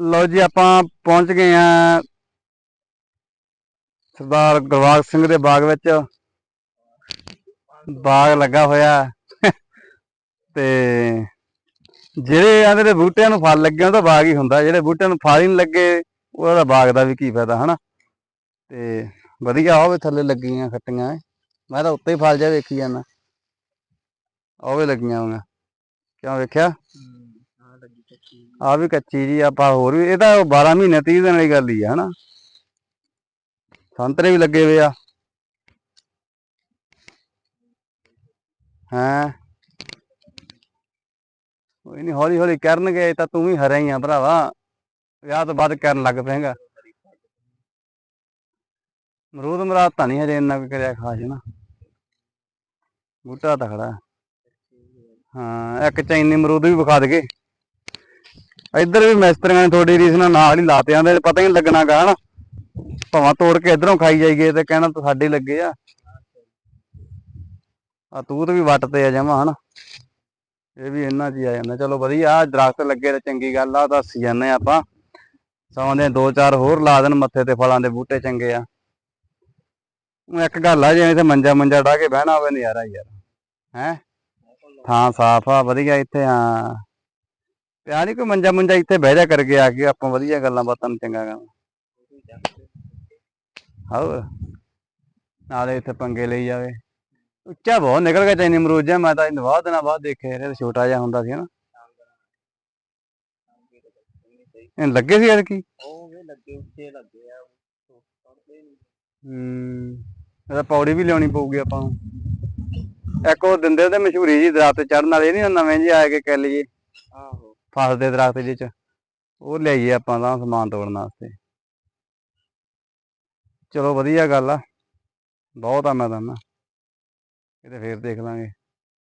ਲਓ ਜੀ, ਆਪਾਂ ਪਹੁੰਚ ਗਏ ਆ ਸਰਦਾਰ ਗੁਰਵਾਗ ਸਿੰਘ ਦੇ ਬਾਗ ਵਿੱਚ। ਬਾਗ ਲੱਗਾ ਹੋਇਆ। ਤੇ ਜਿਹੜੇ ਆਂਦੇ ਦੇ ਬੂਟਿਆਂ ਨੂੰ ਫਲ ਲੱਗੇ, ਉਹ ਤਾਂ ਬਾਗ ਹੀ ਹੁੰਦਾ। ਜਿਹੜੇ ਬੂਟਿਆਂ ਨੂੰ ਫਲ ਹੀ ਨਹੀਂ ਲੱਗੇ, ਉਹਦਾ ਬਾਗ ਦਾ ਵੀ ਕੀ ਫਾਇਦਾ, ਹਨਾ? ਤੇ ਵਧੀਆ ਹੋਵੇ ਥੱਲੇ ਲੱਗੀਆਂ ਖੱਟੀਆਂ। ਮੈਂ ਤਾਂ ਉੱਤੇ ਹੀ ਫਲ ਜਾ ਵੇਖੀ ਜਾਂਦਾ। ਉਹ ਵੀ ਲੱਗੀਆਂ ਹੋਈਆਂ। ਕਿਉਂ ਵੇਖਿਆ? ਹਾਂ ਲੱਗੀ ਚੱਕੀ ਆ ਵੀ ਕੱਚੀ ਜੀ ਆਪਾਂ ਹੋਰ ਵੀ ਇਹ ਤਾਂ 12 ਮਹੀਨੇ 30 ਦਿਨ ਵਾਲੀ ਗੱਲ ਹੀ ਆ ਹਨਾ। ਸੰਤਰੇ ਵੀ ਲੱਗੇ ਹੋਏ ਆ। ਹਾਂ। ਕੋਈ ਨਹੀਂ ਹੌਲੀ ਹੌਲੀ ਕਰਨਗੇ ਤਾਂ ਤੂੰ ਵੀ ਹਰਿਆ ਹੀ ਆ ਭਰਾਵਾ। ਵਿਆਹ ਤੋਂ ਬਾਅਦ ਕਰਨ ਲੱਗ ਪਏਗਾ। ਮਰੂਦ ਮਰਾਦ ਤਾਂ ਨਹੀਂ ਹਜੇ ਇੰਨਾ ਕੁ ਕਰਿਆ ਖਾਸ ਨਾ ਬੂਟਾ ਤਾਂ ਖੜਾ। ਹਾਂ ਇੱਕ ਚੈਨੀ ਅਮਰੂਦ ਵੀ ਵਿਖਾ ਦਗੇ ਇੱਧਰ ਵੀ ਮਿਸਤਰੀਆਂ ਨੇ ਥੋੜੀ ਰੀਸ ਨਾਲ ਨਾਲ ਹੀ ਲਾਤੇ ਆਂਦੇ ਪਤਾ ਹੀ ਲੱਗਣਾ ਗਾ ਭਾਵਾਂ ਤੋੜ ਕੇ ਇਧਰੋਂ ਖਾਈ ਜਾਈਏ ਤੇ ਕਹਿਣਾ ਤਾਂ ਸਾਡੇ ਲੱਗੇ ਆ। ਆ ਤੂਤ ਵੀ ਵੱਟ ਆ ਜਾਵਾਂ ਹਨਾ? ਇਹ ਵੀ ਇਹਨਾਂ 'ਚ ਹੀ ਆ ਜਾਂਦਾ। ਚਲੋ ਵਧੀਆ ਦਰਖਤ ਲੱਗੇ ਤੇ ਚੰਗੀ ਗੱਲ ਆ ਦੱਸ ਦੱਸੀ ਜਾਂਦੇ ਆਪਾਂ। ਸਮਾਂ ਦੇ ਦੋ ਚਾਰ ਹੋਰ ਲਾ ਦੇਣ ਮੱਥੇ ਤੇ ਫਲਾਂ ਦੇ ਬੂਟੇ ਚੰਗੇ ਆ। ਊਂ ਇੱਕ ਗੱਲ ਆ ਜਿਵੇਂ ਇੱਥੇ ਮੰਜਾ ਮੰਜਾ ਢਾ ਕੇ ਬਹਿਣਾ ਹੋਵੇ, ਨਜ਼ਾਰਾ ਯਾਰ। ਹੈ? ਥਾਂ ਸਾਫ਼ ਆ, ਵਧੀਆ ਇੱਥੇ, ਹਾਂ। ਪਿਆ ਨੀ ਕੋਈ ਮੰਜਾ ਮੁੰਜਾ ਇੱਥੇ ਬਹਿ ਜਾ ਕਰਕੇ ਆ ਕੇ ਆਪਾਂ ਵਧੀਆ ਗੱਲਾਂ ਬਾਤਾਂ ਨੂੰ ਚੰਗਾ ਗਾ ਹਾਉ ਨਾਲੇ ਇੱਥੇ ਪੰਗੇ ਲਈ ਜਾਵੇ। ਉੱਚਾ ਬਹੁਤ ਨਿਕਲ ਗਿਆ ਚੈਨੀ ਅਮਰੂਦ ਜਿਹਾ, ਮੈਂ ਤਾਂ ਬਹੁਤ ਦਿਨਾਂ ਬਾਅਦ ਦੇਖਿਆ ਇਹ ਛੋਟਾ ਜਿਹਾ ਹੁੰਦਾ ਸੀ ਨਾ। ਇਹ ਲੱਗੇ ਸੀ ਯਾਰ ਕੀ ਉਹ ਵੀ ਲੱਗੇ ਉੱਚੇ ਲੱਗੇ ਆ ਹੂੰ, ਇਹਦਾ ਪੌੜੀ ਵੀ ਲਿਆਉਣੀ ਪਊਗੀ ਆਪਾਂ ਨੂੰ। ਇੱਕ ਉਹ ਦਿੰਦੇ ਉਹਦੇ ਮਸ਼ਹੂਰੀ ਜੀ ਦਰਖਤ ਚੜਨ ਵਾਲੇ ਨਹੀਂ ਨਵੇਂ ਜਿਹੇ ਆਏ ਕੇ ਕਹਿ ਲਈਏ। ਆਹੋ। ਫਸਦੇ ਦਰਖਤ ਜਿਹੇ ਚ, ਉਹ ਲਿਆਈਏ ਆਪਾਂ ਤਾਂ ਸਮਾਨ ਤੋੜਨ ਵਾਸਤੇ। ਚਲੋ ਵਧੀਆ ਗੱਲ ਆ, ਬਹੁਤ ਆ ਮੈਂ ਤਾਂ ਨਾ। ਕਿਤੇ ਫੇਰ ਦੇਖ ਲਾਂਗੇ।